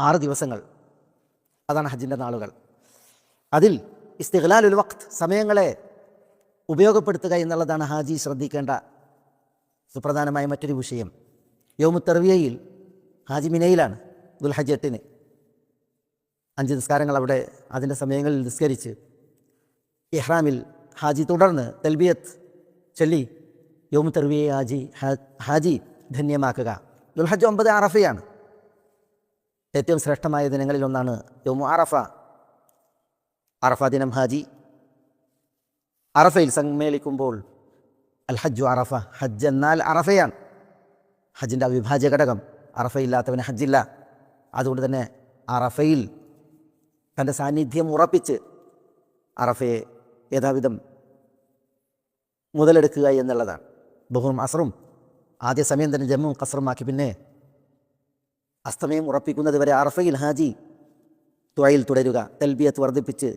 ആറ് ദിവസങ്ങൾ. അതാണ് ഹജ്ജിന്റെ നാളുകൾ. അതിൽ ഇസ്തിഖ്ലാലുൽ വക്ത് സമയങ്ങളെ ഉപയോഗപ്പെടുത്തുക എന്നുള്ളതാണ് ഹാജി ശ്രദ്ധിക്കേണ്ട സുപ്രധാനമായ മറ്റൊരു വിഷയം. യോമുത്തർവിയയിൽ ഹാജി മിനയിലാണ് ദുൽഹജ് എട്ടിന്. അഞ്ച് നിസ്കാരങ്ങൾ അവിടെ അതിന്റെ സമയങ്ങളിൽ നിസ്കരിച്ച് ഇഹ്റാമിൽ ഹാജി തുടർന്ന് തെൽബിയത്ത് ചൊല്ലി യോമുത്തർവിയെ ഹാജി ഹാജി ധന്യമാക്കുക. ദുൽഹജ് ഒമ്പത് അറഫയാണ്. ഏറ്റവും ശ്രേഷ്ഠമായ ദിനങ്ങളിൽ ഒന്നാണ് യോമു അറഫ. അറഫ ദിനം ഹാജി. അറഫയിൽ സമ്മേളിക്കുമ്പോൾ അൽ ഹജ്ജു അറഫ ഹജ്ജ് എന്നാൽ അറഫയാണ്. ഹജ്ജിന്റെ അവിഭാജ്യ ഘടകം അറഫയില്ലാത്തവന് ഹജ്ജില്ല. അതുകൊണ്ട് തന്നെ അറഫയിൽ തന്റെ സാന്നിധ്യം ഉറപ്പിച്ച് അറഫയെ യഥാവിധം മുതലെടുക്കുക എന്നുള്ളതാണ്. ബഹുറും അസറും ആദ്യ സമയം തന്നെ ജമ്മും കസറുമാക്കി പിന്നെ അസ്തമയം ഉറപ്പിക്കുന്നത് വരെ അറഫയിൽ ഹാജി. തുഴയിൽ തുടരുക തൽബിയത്ത് വർദ്ധിപ്പിച്ച്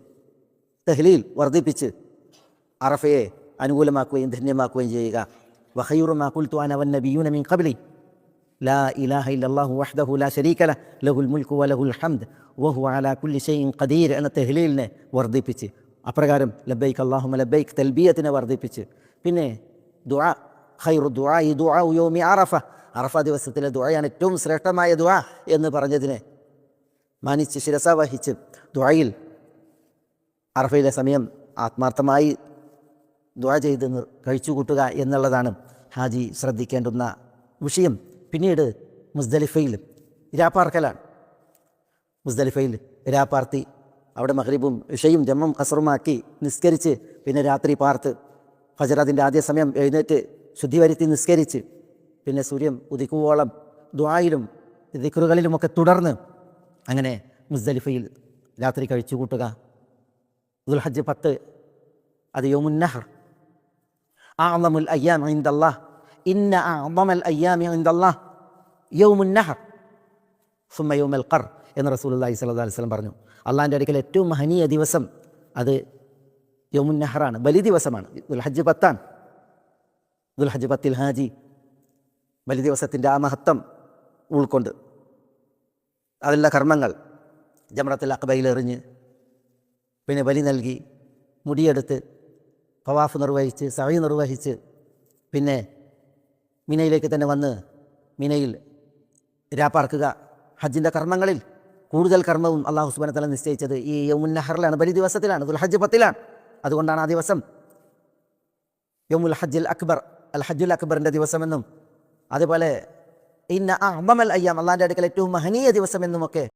തെഹ്ലീൽ വർദ്ധിപ്പിച്ച് അറഫയെ അനുകൂലമാക്കുകയും ധന്യമാക്കുകയും ചെയ്യുക. വഹയുറുമാക്കുൽ തുവാനവൻ നബിയൂന മിൻ ഖബ്ലി. ലാ ഇലാഹ ഇല്ലല്ലാഹു വഹ്ദഹു ലാ ശരീക ലഹുൽ മുൽക്കു വലഹുൽ ഹംദ്. വഹു അലാ കുല്ലി ഷൈഇൻ ഖദീർ എന്ന തെഹ്ലീലിനെ വർദ്ധിപ്പിച്ച് അപ്രകാരം ലബൈക്ക് അള്ളാഹുമ ലബൈക്ക് തൽബിയത്തിനെ വർദ്ധിപ്പിച്ച്. പിന്നെ ദുആ ഖൈറു ദുആ ഈ ദുആ യൗമി അറഫ. അറഫ ദിവസത്തിലെ ദുഴയാണ് ഏറ്റവും ശ്രേഷ്ഠമായ ദുഴ എന്ന് പറഞ്ഞതിനെ മാനിച്ച് ശിരസ വഹിച്ച് ദുഴയിൽ അറഫയിലെ സമയം ആത്മാർത്ഥമായി ദുആ ചെയ്ത് കഴിച്ചുകൂട്ടുക എന്നുള്ളതാണ് ഹാജി ശ്രദ്ധിക്കേണ്ടുന്ന വിഷയം. പിന്നീട് മുസ്ദലിഫയിൽ ഇരാപ്പാർക്കലാണ് മുസ്ദലിഫയിൽ ഇരാപ്പാർത്തി അവിടെ മഹ്രീബും ഇഷയും ജമ്മും കസറുമാക്കി നിസ്കരിച്ച് പിന്നെ രാത്രി പാർത്ത് ഫജർ അതിന്റെ ആദ്യ സമയം എഴുന്നേറ്റ് ശുദ്ധി വരുത്തി നിസ്കരിച്ച് പിന്നെ സൂര്യൻ ഉദിക്കുവോളം ദ്വായിലും ദിക്റുകളിലുമൊക്കെ തുടർന്ന് അങ്ങനെ മുസ്ദലിഫയിൽ രാത്രി കഴിച്ചു കൂട്ടുക ദുൽഹജ്ജ് പത്ത് അത് യോമുന്നഹർ. ആമുൽ അയ്യാം ഇൻദല്ലാഹ്. ഇന്ന ആമൽ അയ്യാം ഇൻദല്ലാഹ്. യോമുന്നഹർ. സുമ യോമൽ ഖർ എന്ന് സ്വല്ലല്ലാഹു അലൈഹി വസല്ലം പറഞ്ഞു. അള്ളാഹിന്റെ അടുക്കൽ ഏറ്റവും മഹനീയ ദിവസം അത് യോമുന്നഹറാണ് ബലി ദിവസമാണ് ദുൽഹജ്ജ് പത്താണ്. ദുൽഹജ്ജ് പത്തിൽ ഹാജി ബലി ദിവസത്തിന്റെ ആ മഹത്വം ഉൾക്കൊണ്ട് അതിലുള്ള കർമ്മങ്ങൾ ജമറത്തിൽ അക്ബയിലെറിഞ്ഞ് പിന്നെ ബലി നൽകി മുടിയെടുത്ത് പവാഫ് നിർവഹിച്ച് സഹി നിർവഹിച്ച് പിന്നെ മിനയിലേക്ക് തന്നെ വന്ന് മിനയിൽ രാപ്പാർക്കുക. ഹജ്ജിന്റെ കർമ്മങ്ങളിൽ കൂടുതൽ കർമ്മവും അള്ളാഹു സുബനത്തല തല നിശ്ചയിച്ചത് ഈ യമുൽ നഹറിലാണ് ബലി ദിവസത്തിലാണ് ദുൽഹജ്ജ് പത്തിലാണ് അതുകൊണ്ടാണ് ആ ദിവസം യമുൽ ഹജ്ജിൽ അക്ബർ അൽ ഹജ്ജുൽ അക്ബറിന്റെ ദിവസമെന്നും അതുപോലെ ഇന്ന അഹമ്മൽ അയ്യാം അള്ളാന്റെ അടുക്കൽ ഏറ്റവും മഹനീയ ദിവസമെന്നുമൊക്കെ